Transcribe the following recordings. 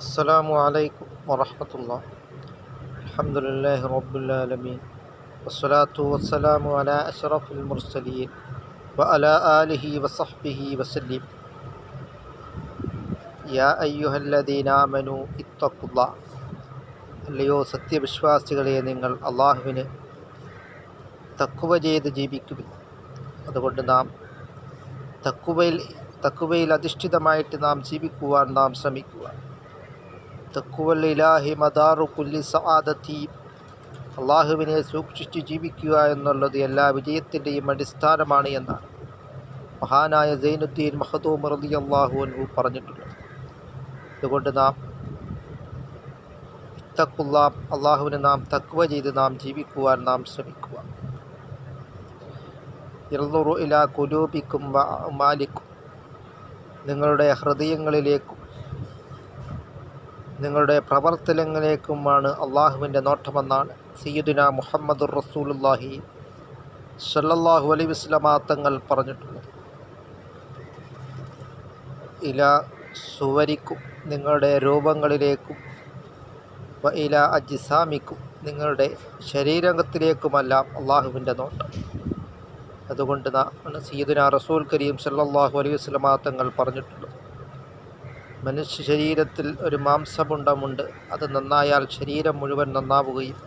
السلام عليكم ورحمة الله الحمد لله رب العالمين والصلاة والسلام على أشرف المرسلين وعلى آله وصحبه وسلم يا أيها الذين آمنوا اتقوا الله അല്ലയോ സത്യവിശ്വാസികളെ നിങ്ങൾ അള്ളാഹുവിന് തക്കുവ ചെയ്ത് ജീവിക്കുവിൻ അതുകൊണ്ട് നാം തക്കുവയിൽ തക്കുവയിൽ അധിഷ്ഠിതമായിട്ട് നാം ജീവിക്കുവാൻ നാം ശ്രമിക്കുക തക്കുവൽ ഇലാഹി മദാറു കുല്ലി സആദത്തി. അള്ളാഹുവിനെ സൂക്ഷിച്ച് ജീവിക്കുക എന്നുള്ളത് എല്ലാ വിജയത്തിന്റെയും അടിസ്ഥാനമാണ് എന്നാണ് മഹാനായ സൈനുദ്ദീൻ മഹദൂം റതി അള്ളാഹു അൻഹു പറഞ്ഞിട്ടുണ്ട് അതുകൊണ്ട് നാം തക്കുള്ള അള്ളാഹുവിനെ നാം തക്കുവ ചെയ്ത് നാം ജീവിക്കുവാൻ നാം ശ്രമിക്കുക. ഇർന്നുറു ഇല കുലൂബിക്കും മാലിക്കും. നിങ്ങളുടെ ഹൃദയങ്ങളിലേക്കും നിങ്ങളുടെ പ്രവർത്തനങ്ങളിലേക്കുമാണ് അള്ളാഹുവിന്റെ നോട്ടമെന്നാണ് സയ്യിദുന മുഹമ്മദ് റസൂലുല്ലാഹി സല്ലല്ലാഹു അലൈ വസ്ലമാ തങ്ങൾ പറഞ്ഞിട്ടുള്ളത്. ഇല സുവരിക്കും നിങ്ങളുടെ രൂപങ്ങളിലേക്കും ഇല അജിസാമിക്കും നിങ്ങളുടെ ശരീരത്തിലേക്കുമെല്ലാം അള്ളാഹുവിന്റെ നോട്ടം. അതുകൊണ്ട് സീദുന റസൂൽ കരീം സല്ലാഹു അലൈഹി വസ്ലമാ തങ്ങൾ പറഞ്ഞിട്ടുള്ളത്. മനുഷ്യ ശരീരത്തിൽ ഒരു മാംസമുണ്ടമുണ്ട് അത് നന്നായാൽ ശരീരം മുഴുവൻ നന്നാവുകയും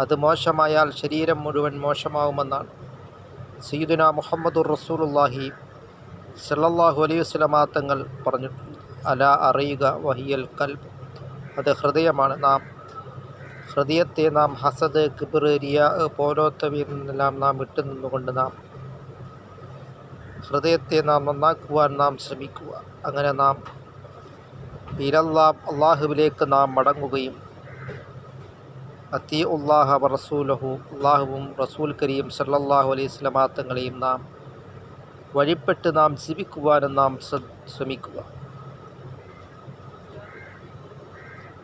അത് മോശമായാൽ ശരീരം മുഴുവൻ മോശമാവുമെന്നാണ്. സയ്യിദുന മുഹമ്മദുർ റസൂലുല്ലാഹി സല്ലല്ലാഹു അലൈഹി വസ്ലമാ തങ്ങൾ പറഞ്ഞു. അല അറിയുക വഹിയൽ കൽബ്. അത് ഹൃദയമാണ് നാം. ഹൃദയത്തെ നാം ഹസദ് കിബിർ റിയ പോലോത്തവയിൽ നിന്നെല്ലാം നാം വിട്ടു നിന്നുകൊണ്ട് നാം ഹൃദയത്തെ നാം നന്നാക്കുവാൻ നാം ശ്രമിക്കുക. അങ്ങനെ നാം ഇരല്ലാം അള്ളാഹുവിലേക്ക് നാം മടങ്ങുകയും അത്തി ഉള്ളാഹ റസൂലഹു അള്ളാഹുവും റസൂൽ കരീം സല്ലാഹു അലൈഹി സ്വലമാ തങ്ങളെയും നാം വഴിപ്പെട്ട് നാം ജീവിക്കുവാനും നാം ശ്രമിക്കുക.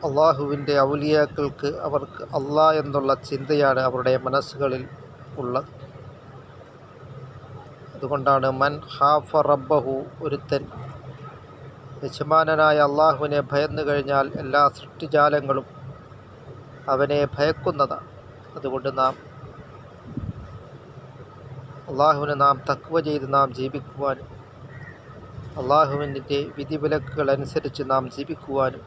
അള്ളാഹുവിന്റെ ഔലിയാക്കൾക്ക് അവർക്ക് അള്ളാ എന്നുള്ള ചിന്തയാണ് അവരുടെ മനസ്സുകളിൽ ഉള്ളത്. അതുകൊണ്ടാണ് മൻ ഹാഫ റബ്ബഹു ഒരുത്തൻ യജമാനനായ അള്ളാഹുവിനെ ഭയന്നു കഴിഞ്ഞാൽ എല്ലാ സൃഷ്ടിജാലങ്ങളും അവനെ ഭയക്കുന്നതാണ്. അതുകൊണ്ട് നാം അള്ളാഹുവിനെ നാം തക്കുവ ചെയ്ത് നാം ജീവിക്കുവാനും അള്ളാഹുവിന്റെ വിധിവിലക്കുകൾ അനുസരിച്ച് നാം ജീവിക്കുവാനും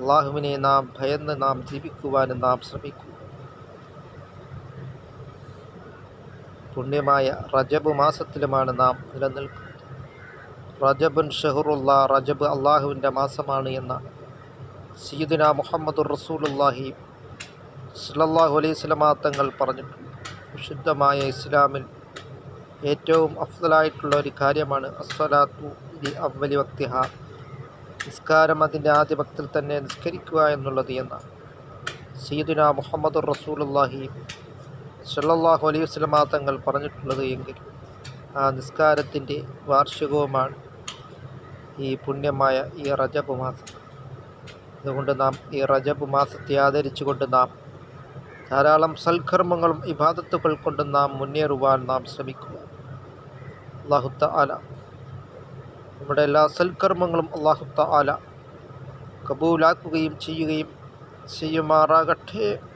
അള്ളാഹുവിനെ നാം ഭയന്ന് നാം ജീവിക്കുവാനും നാം ശ്രമിക്കുക പുണ്യമായ റജബ് മാസത്തിലുമാണ് നാം നിലനിൽക്കുന്നത്. റജബുൻ ഷഹറുല്ല റജബ് അള്ളാഹുവിന്റെ മാസമാണ് എന്ന സീദിന മുഹമ്മദുർ റസൂലുല്ലാഹി സലല്ലാഹു അലൈഹി സ്വലമാ തങ്ങൾ പറഞ്ഞിട്ടുണ്ട്. വിശുദ്ധമായ ഇസ്ലാമിൽ ഏറ്റവും അഫ്ദലായിട്ടുള്ള ഒരു കാര്യമാണ് അസ്വലാത്തു ദി അവലി വക്തിഹ. നിസ്കാരം അതിന്റെ ആദ്യ ഭക്തിൽ തന്നെ നിസ്കരിക്കുക എന്നുള്ളത് എന്നാണ്. സീദുന മുഹമ്മദുർ റസൂലുല്ലാഹി സല്ലാഹു അലൈഹി വസ്ലമാ തങ്ങൾ പറഞ്ഞിട്ടുള്ളത് എങ്കിൽ ആ നിസ്കാരത്തിന്റെ വാർഷികവുമാണ് ഈ പുണ്യമായ ഈ റജബ് മാസം. അതുകൊണ്ട് നാം ഈ റജബ് മാസത്തെ ആദരിച്ചുകൊണ്ട് നാം ധാരാളം സൽക്കർമ്മങ്ങളും ഇബാദത്തുകൾ കൊണ്ട് നാം മുന്നേറുവാൻ നാം ശ്രമിക്കുക അള്ളാഹുത്ത ആല നമ്മുടെ എല്ലാ സൽക്കർമ്മങ്ങളും അള്ളാഹുത്ത ആല കബൂലാക്കുകയും ചെയ്യുകയും ചെയ്യുമാറാകട്ടെ.